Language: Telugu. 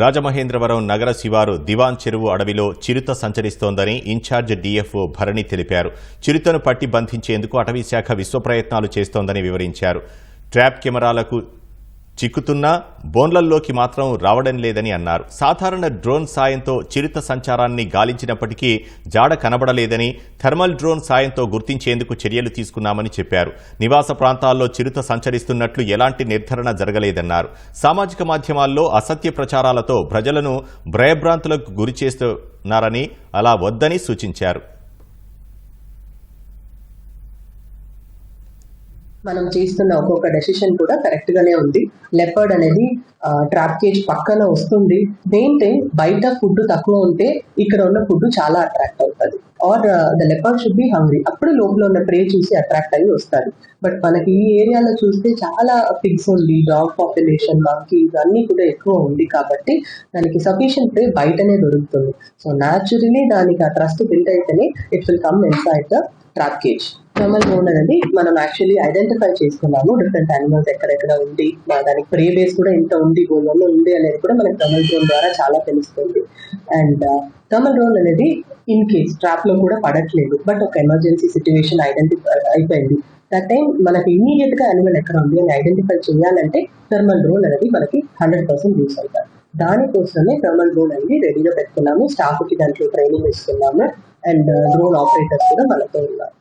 రాజమహేంద్రవరం నగర శివారు దివాన్ చెరువు అడవిలో చిరుత సంచరిస్తోందని ఇన్ఛార్జ్ డీఎఫ్ఓ భరణి తెలిపారు. చిరుతను పట్టి బంధించేందుకు అటవీ శాఖ విశ్వ ప్రయత్నాలు చేస్తోందని వివరించారు. ట్రాప్ కెమెరాలకు చిక్కుతున్నా బోన్లల్లోకి మాత్రం రావడం లేదని అన్నారు. సాధారణ డ్రోన్ సాయంతో చిరుత సంచారాన్ని గాలించినప్పటికీ జాడ కనబడలేదని థర్మల్ డ్రోన్ సాయంతో గుర్తించేందుకు చర్యలు తీసుకున్నామని చెప్పారు. నివాస ప్రాంతాల్లో చిరుత సంచరిస్తున్నట్లు ఎలాంటి నిర్ధారణ జరగలేదన్నారు. సామాజిక మాధ్యమాల్లో అసత్య ప్రచారాలతో ప్రజలను భయభ్రాంతులకు గురి చేస్తున్నారని అలా వద్దని సూచించారు. మనం చేస్తున్న ఒక్కొక్క డెసిషన్ కూడా కరెక్ట్ గానే ఉంది. లెపర్డ్ అనేది ట్రాప్ కేజ్ పక్కన వస్తుంది. మెయిన్ థింగ్ బయట ఫుడ్ తక్కువ ఉంటే ఇక్కడ ఉన్న ఫుడ్ చాలా అట్రాక్ట్ అవుతుంది. Or the leopard should be hungry అప్పుడు లోపల ఉన్న ప్రే చూసి అట్రాక్ట్ అయ్యి వస్తారు. బట్ మనకి ఈ ఏరియాలో చూస్తే చాలా పిగ్స్ ఉంది డాగ్ పాపులేషన్ మంకీస్ అన్ని కూడా ఎక్కువ ఉంది కాబట్టి దానికి సఫిషియంట్ ప్రే బయటనే దొరుకుతుంది. సో న్యాచురలీ దానికి ఆ ట్రస్ట్ బిల్డ్ అయితేనే it will come inside the trap cage thermal drone అనేది మనం యాక్చువల్లీ ఐడెంటిఫై చేసుకున్నాము. డిఫరెంట్ యానిమల్స్ ఎక్కడెక్కడ ఉంది మా దానికి ప్రే బేస్ కూడా ఇంత ఉంది గోల్డ్లో ఉంది అనేది కూడా మనకి థర్మల్ డ్రోన్ ద్వారా చాలా తెలుస్తుంది. అండ్ థర్మల్ డ్రోన్ అనేది ఇన్ కేస్ ట్రాప్లో కూడా పడట్లేదు. బట్ ఒక ఎమర్జెన్సీ సిచ్యువేషన్ ఐడెంటిఫై అయిపోయింది. దట్ టైం మనకి ఇమీడియట్గా యానిమల్ ఎక్కడ ఉంది అని ఐడెంటిఫై చేయాలంటే థర్మల్ డ్రోన్ అనేది మనకి హండ్రెడ్ పర్సెంట్ యూస్ అవుతారు దానికోసమే థర్మల్ డ్రోన్ అనేది రెడీగా పెట్టుకున్నాము. స్టాఫ్కి దాంట్లో ట్రైనింగ్ ఇస్తున్నాము. అండ్ డ్రోన్ ఆపరేటర్స్ కూడా మనతో ఉన్నారు.